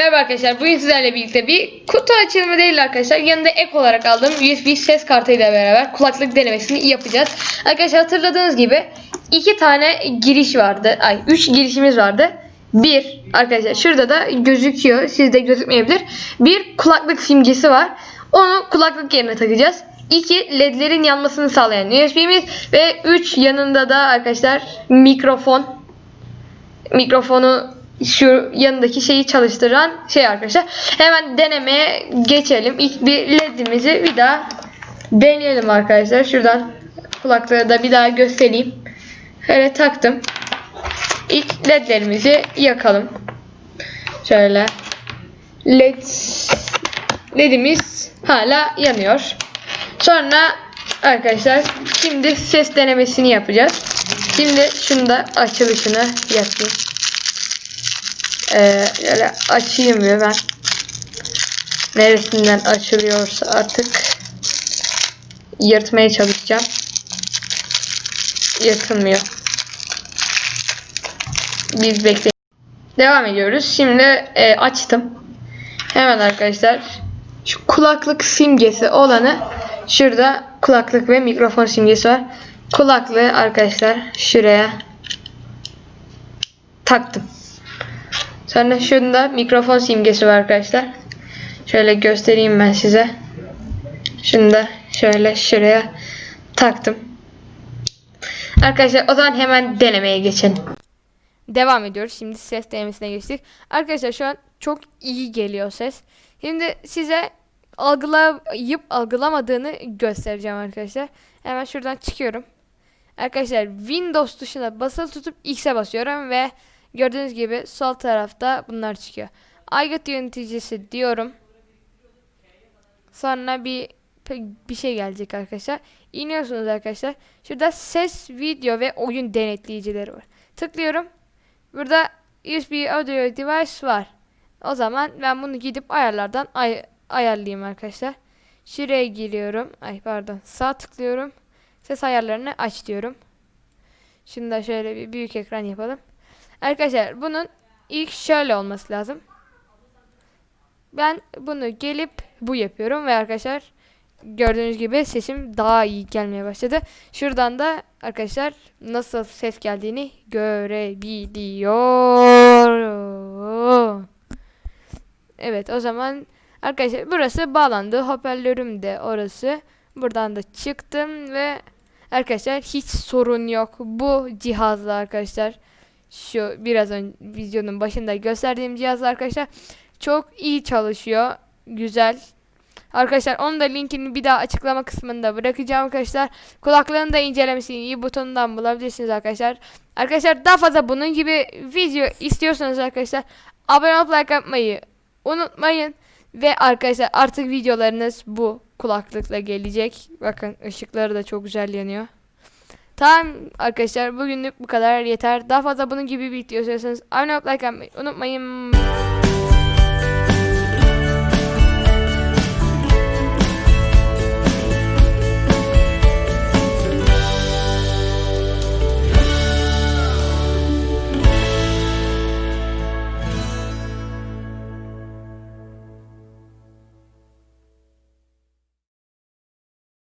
Merhaba arkadaşlar. Bugün sizlerle birlikte bir kutu açılımı değil arkadaşlar. Yanında ek olarak aldığım USB ses kartıyla beraber kulaklık denemesini yapacağız. Arkadaşlar hatırladığınız gibi iki tane giriş vardı. Ay üç girişimiz vardı. Bir arkadaşlar şurada da gözüküyor. Sizde gözükmeyebilir. Bir kulaklık simgesi var. Onu kulaklık yerine takacağız. İki ledlerin yanmasını sağlayan USB'miz ve üç yanında da arkadaşlar mikrofon mikrofonu şu yanındaki şeyi çalıştıran şey arkadaşlar. Hemen denemeye geçelim. İlk bir ledimizi bir daha deneyelim arkadaşlar. Şuradan kulaklığı da bir daha göstereyim. Şöyle taktım. İlk ledlerimizi yakalım. Şöyle. Led ledimiz hala yanıyor. Sonra arkadaşlar şimdi ses denemesini yapacağız. Şimdi şunu da açılışını yapayım. Ee, şöyle açayım ve ben neresinden açılıyorsa artık yırtmaya çalışacağım. Yırtılmıyor. Biz bekleyelim. Devam ediyoruz. Şimdi e, açtım. Hemen arkadaşlar şu kulaklık simgesi olanı şurada kulaklık ve mikrofon simgesi var. Kulaklığı arkadaşlar şuraya taktım. Sonra şunda mikrofon simgesi var arkadaşlar. Şöyle göstereyim ben size. Şunu da şöyle şuraya taktım. Arkadaşlar o zaman hemen denemeye geçelim. Devam ediyoruz. Şimdi ses denemesine geçtik. Arkadaşlar şu an çok iyi geliyor ses. Şimdi size algılayıp algılamadığını göstereceğim arkadaşlar. Hemen şuradan çıkıyorum. Arkadaşlar Windows tuşuna basılı tutup X'e basıyorum ve gördüğünüz gibi sol tarafta bunlar çıkıyor. Aygıt yöneticisi diyorum. Sonra bir bir şey gelecek arkadaşlar. İniyorsunuz arkadaşlar. Şurada ses, video ve oyun denetleyicileri var. Tıklıyorum. Burada USB audio device var. O zaman ben bunu gidip ayarlardan ay ayarlayayım arkadaşlar. Şuraya giriyorum. Ay pardon. Sağ tıklıyorum. Ses ayarlarını aç diyorum. Şimdi de şöyle bir büyük ekran yapalım. Arkadaşlar bunun ilk şöyle olması lazım. Ben bunu gelip bu yapıyorum ve arkadaşlar gördüğünüz gibi sesim daha iyi gelmeye başladı. Şuradan da arkadaşlar nasıl ses geldiğini görebiliyorum. Evet o zaman arkadaşlar burası bağlandı. Hoparlörüm de orası. Buradan da çıktım ve arkadaşlar hiç sorun yok. Bu cihazla arkadaşlar şu biraz önce videonun başında gösterdiğim cihazla arkadaşlar çok iyi çalışıyor. Güzel. Arkadaşlar onun da linkini bir daha açıklama kısmında bırakacağım arkadaşlar. Kulaklığın da incelemesini iyi butonundan bulabilirsiniz arkadaşlar. Arkadaşlar daha fazla bunun gibi video istiyorsanız arkadaşlar abone olup like yapmayı unutmayın. Ve arkadaşlar artık videolarınız bu kulaklıkla gelecek. Bakın ışıkları da çok güzel yanıyor. Tamam arkadaşlar bugünlük bu kadar yeter. Daha fazla bunun gibi video istiyorsanız abone olup like yapmayı unutmayın.